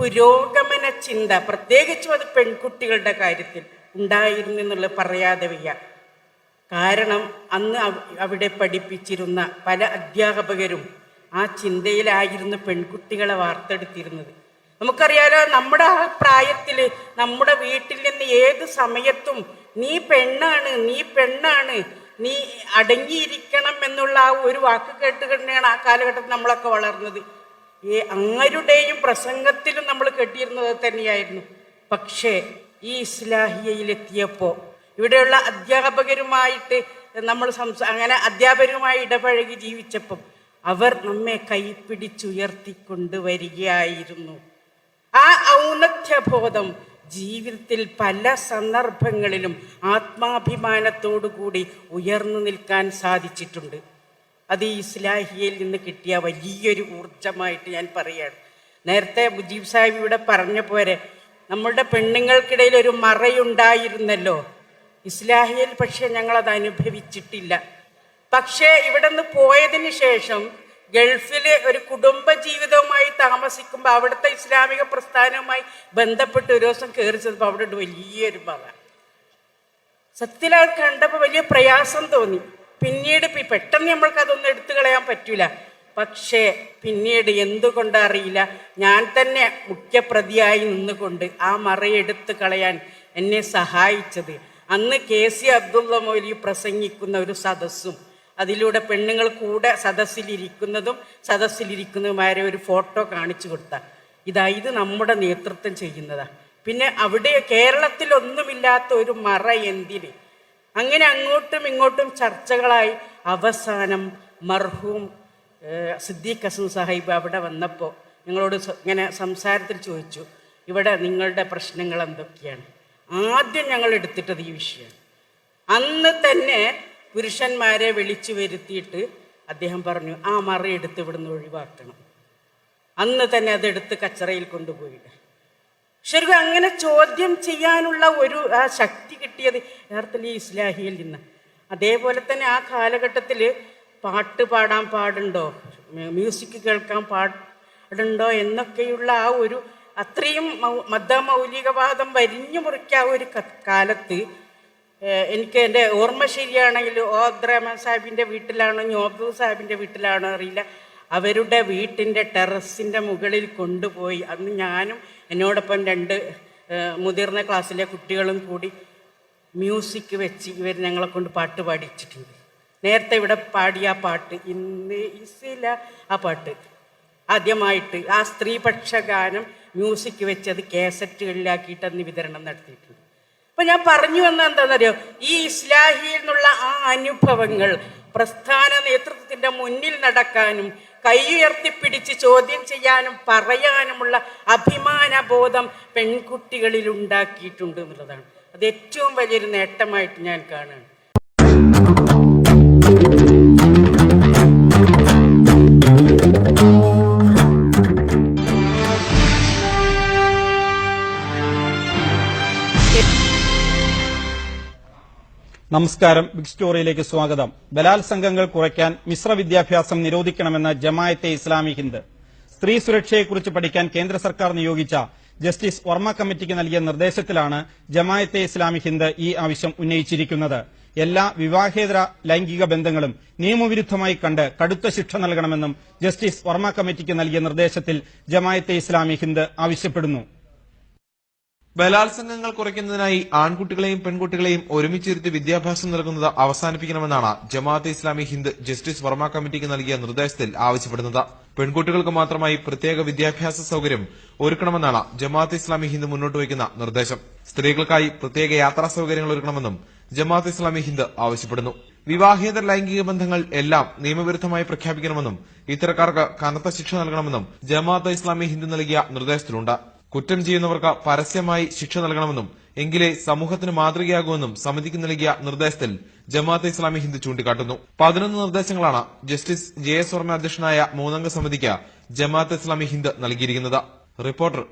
പുരോഗമന ചിന്ത പ്രത്യേകിച്ചും അത് പെൺകുട്ടികളുടെ കാര്യത്തിൽ ഉണ്ടായിരുന്നു എന്നുള്ളത് പറയാതെ വയ്യ. കാരണം അന്ന് അവിടെ പഠിപ്പിച്ചിരുന്ന പല അധ്യാപകരും ആ ചിന്തയിലായിരുന്നു പെൺകുട്ടികളെ വാർത്തെടുത്തിരുന്നത്. നമുക്കറിയാലോ നമ്മുടെ ആ പ്രായത്തിൽ നമ്മുടെ വീട്ടിൽ നിന്ന് ഏത് സമയത്തും നീ പെണ്ണാണ് നീ പെണ്ണാണ് നീ അടങ്ങിയിരിക്കണം എന്നുള്ള ആ ഒരു വാക്ക് കേട്ട് തന്നെയാണ് ആ കാലഘട്ടത്തിൽ നമ്മളൊക്കെ വളർന്നത്. ഈ അങ്ങരുടെയും പ്രസംഗത്തിലും നമ്മൾ കേട്ടിരുന്നത് തന്നെയായിരുന്നു. പക്ഷേ ഈ ഇസ്ലാഹിയയിലെത്തിയപ്പോൾ ഇവിടെയുള്ള അധ്യാപകരുമായിട്ട് നമ്മൾ സംസാ അങ്ങനെ അധ്യാപകരുമായി ഇടപഴകി ജീവിച്ചപ്പം അവർ നമ്മെ കൈപ്പിടിച്ചുയർത്തിക്കൊണ്ട് വരികയായിരുന്നു ആ ഔന്നത്യബോധം ജീവിതത്തിൽ പല സന്ദർഭങ്ങളിലും ആത്മാഭിമാനത്തോടു കൂടി ഉയർന്നു നിൽക്കാൻ സാധിച്ചിട്ടുണ്ട്. അത് ഈ ഇസ്ലാഹിയയിൽ നിന്ന് കിട്ടിയ വലിയൊരു ഊർജമായിട്ട് ഞാൻ പറയുകയാണ്. നേരത്തെ മുജീബ് സാഹിബ് ഇവിടെ പറഞ്ഞ പോരെ നമ്മളുടെ പെണ്ണുങ്ങൾക്കിടയിൽ ഒരു മറയുണ്ടായിരുന്നല്ലോ. ഇസ്ലാഹിയയിൽ പക്ഷേ ഞങ്ങളത് അനുഭവിച്ചിട്ടില്ല. പക്ഷേ ഇവിടെ നിന്ന് പോയതിന് ശേഷം ഗൾഫിൽ ഒരു കുടുംബ ജീവിതവുമായി താമസിക്കുമ്പോൾ അവിടുത്തെ ഇസ്ലാമിക പ്രസ്ഥാനവുമായി ബന്ധപ്പെട്ട് ഒരു ദിവസം കയറി ചെന്നപ്പോൾ അവിടെ വലിയൊരു മറ. സത്യത്തിൽ അത് കണ്ടപ്പോൾ വലിയ പ്രയാസം തോന്നി. പിന്നീട് പെട്ടെന്ന് നമ്മൾക്ക് അതൊന്നും എടുത്തു കളയാൻ പറ്റില്ല പക്ഷേ പിന്നീട് എന്തുകൊണ്ട് അറിയില്ല? ഞാൻ തന്നെ മുഖ്യപ്രതിയായി നിന്നുകൊണ്ട് ആ മറയെടുത്ത് കളയാൻ എന്നെ സഹായിച്ചത്. അന്ന് കെ സി അബ്ദുള്ള മൗലി പ്രസംഗിക്കുന്ന ഒരു സദസ്സും അതിലൂടെ പെണ്ണുങ്ങൾ കൂടെ സദസ്സിലിരിക്കുന്നതും സദസ്സിലിരിക്കുന്നതുമായ ഒരു ഫോട്ടോ കാണിച്ചു കൊടുത്ത. ഇതാ ഇത് നമ്മുടെ നേതൃത്വം ചെയ്യുന്നതാണ് പിന്നെ അവിടെ കേരളത്തിലൊന്നുമില്ലാത്ത ഒരു മറ എന്തിന്? അങ്ങനെ അങ്ങോട്ടും ഇങ്ങോട്ടും ചർച്ചകളായി. അവസാനം മർഹൂം സിദ്ദീഖ് ഹസൻ സാഹിബ് അവിടെ വന്നപ്പോൾ നിങ്ങളോട് ഇങ്ങനെ സംസാരത്തിൽ ചോദിച്ചു ഇവിടെ നിങ്ങളുടെ പ്രശ്നങ്ങൾ എന്തൊക്കെയാണ്? ആദ്യം ഞങ്ങൾ എടുത്തിട്ടത് ഈ വിഷയമാണ്. അന്ന് തന്നെ പുരുഷന്മാരെ വിളിച്ചു വരുത്തിയിട്ട് അദ്ദേഹം പറഞ്ഞു ആ മറ എടുത്ത് ഇവിടുന്ന് ഒഴിവാക്കണം. അന്ന് തന്നെ അതെടുത്ത് കച്ചറയിൽ കൊണ്ടുപോയില്ല. ശരിക്കും അങ്ങനെ ചോദ്യം ചെയ്യാനുള്ള ഒരു ആ ശക്തി കിട്ടിയത് യഥാർത്ഥത്തിൽ ഈ ഇസ്ലാഹിയിൽ നിന്ന്. അതേപോലെ തന്നെ ആ കാലഘട്ടത്തിൽ പാട്ട് പാടാൻ പാടുണ്ടോ? മ്യൂസിക് കേൾക്കാൻ പാടുണ്ടോ? എന്നൊക്കെയുള്ള ആ ഒരു അത്രയും മത മൗലികവാദം വരിഞ്ഞു മുറിക്കുക ആ ഒരു കാലത്ത് എനിക്ക് എന്റെ ഓർമ്മ ശരിയാണെങ്കിൽ ഓ അബ്ദുറഹ്മാൻ സാഹിബിന്റെ വീട്ടിലാണോ? ഞോബു സാഹിബിന്റെ വീട്ടിലാണോ? അറിയില്ല. അവരുടെ വീട്ടിന്റെ ടെറസിന്റെ മുകളിൽ കൊണ്ടുപോയി. അന്ന് ഞാനും എന്നോടൊപ്പം രണ്ട് മുതിർന്ന ക്ലാസ്സിലെ കുട്ടികളും കൂടി മ്യൂസിക് വെച്ച് ഇവർ ഞങ്ങളെ കൊണ്ട് പാട്ട് പാടിച്ചിട്ടുണ്ട്. നേരത്തെ ഇവിടെ പാടിയ ആ പാട്ട് ഇന്ന് ഇസില ആ പാട്ട്. ആദ്യമായിട്ട് ആ സ്ത്രീപക്ഷ ഗാനം മ്യൂസിക് വെച്ച് അത് കേസറ്റുകളിലാക്കിയിട്ട് അന്ന് വിതരണം നടത്തിയിട്ടുണ്ട്. അപ്പൊ ഞാൻ പറഞ്ഞു വന്ന എന്താണെന്നറിയോ ഈ ഇസ്ലാഹിയിൽ നിന്നുള്ള ആ അനുഭവങ്ങൾ പ്രസ്ഥാന നേതൃത്വത്തിന്റെ മുന്നിൽ നടക്കാനും കൈയുയർത്തിപ്പിടിച്ച് ചോദ്യം ചെയ്യാനും പറയാനുമുള്ള അഭിമാനബോധം പെൺകുട്ടികളിൽ ഉണ്ടാക്കിയിട്ടുണ്ട് എന്നുള്ളതാണ്. അത് ഏറ്റവും വലിയൊരു നേട്ടമായിട്ട് ഞാൻ കാണുകയാണ്. നമസ്കാരം. ബിഗ് സ്റ്റോറിയിലേക്ക് സ്വാഗതം. ബലാത്സംഗങ്ങൾ കുറയ്ക്കാൻ മിശ്ര വിദ്യാഭ്യാസം നിരോധിക്കണമെന്ന ജമായത്തെ ഇസ്ലാമി ഹിന്ദ്. സ്ത്രീ സുരക്ഷയെക്കുറിച്ച് പഠിക്കാൻ കേന്ദ്ര സർക്കാർ നിയോഗിച്ച ജസ്റ്റിസ് വർമ്മ കമ്മിറ്റിക്ക് നൽകിയ നിർദ്ദേശത്തിലാണ് ജമായത്തെ ഇസ്ലാമി ഹിന്ദ് ഈ ആവശ്യം ഉന്നയിച്ചിരിക്കുന്നത്. എല്ലാ വിവാഹേതര ലൈംഗിക ബന്ധങ്ങളും നിയമവിരുദ്ധമായി കണ്ട് കടുത്ത ശിക്ഷ നൽകണമെന്നും ജസ്റ്റിസ് വർമ്മ കമ്മിറ്റിക്ക് നൽകിയ നിർദ്ദേശത്തിൽ ജമായത്തെ ഇസ്ലാമി ഹിന്ദ് ആവശ്യപ്പെടുന്നു. ബലാത്സംഗങ്ങൾ കുറയ്ക്കുന്നതിനായി ആൺകുട്ടികളെയും പെൺകുട്ടികളെയും ഒരുമിച്ചിരുത്തി വിദ്യാഭ്യാസം നൽകുന്നത് അവസാനിപ്പിക്കണമെന്നാണ് ജമാഅത്തെ ഇസ്ലാമി ഹിന്ദ് ജസ്റ്റിസ് വർമ്മ കമ്മിറ്റിക്ക് നൽകിയ നിർദ്ദേശത്തിൽ ആവശ്യപ്പെടുന്നത്. പെൺകുട്ടികൾക്ക് മാത്രമായി പ്രത്യേക വിദ്യാഭ്യാസ സൌകര്യം ഒരുക്കണമെന്നാണ് ജമാഅത്ത് ഇസ്ലാമി ഹിന്ദ് മുന്നോട്ട് വയ്ക്കുന്ന നിർദ്ദേശം. സ്ത്രീകൾക്കായി പ്രത്യേക യാത്രാ സൌകര്യങ്ങൾ ഒരുക്കണമെന്നും ജമാഅത്ത് ഇസ്ലാമി ഹിന്ദ് ആവശ്യപ്പെടുന്നു. വിവാഹേതര ലൈംഗിക ബന്ധങ്ങൾ എല്ലാം നിയമവിരുദ്ധമായി പ്രഖ്യാപിക്കണമെന്നും ഇത്തരക്കാർക്ക് കനത്ത ശിക്ഷ നൽകണമെന്നും ജമാഅത്ത് ഇസ്ലാമി ഹിന്ദ് നൽകിയ നിർദ്ദേശത്തിലുണ്ട്. കുറ്റം ചെയ്യുന്നവർക്ക് പരസ്യമായി ശിക്ഷ നൽകണമെന്നും എങ്കിലേ സമൂഹത്തിന് മാതൃകയാകുമെന്നും സമിതിക്ക് നൽകിയ നിർദ്ദേശത്തിൽ ജമാഅത്ത് ഇസ്ലാമി ഹിന്ദ് ചൂണ്ടിക്കാട്ടുന്നു. പതിനൊന്ന് നിർദ്ദേശങ്ങളാണ് ജസ്റ്റിസ് ജെ എസ് വർമ്മ അധ്യക്ഷനായ മൂന്നംഗ സമിതിക്ക് ജമാഅത്ത് ഇസ്ലാമി ഹിന്ദ് നൽകിയിരിക്കുന്നത്. റിപ്പോർട്ടർ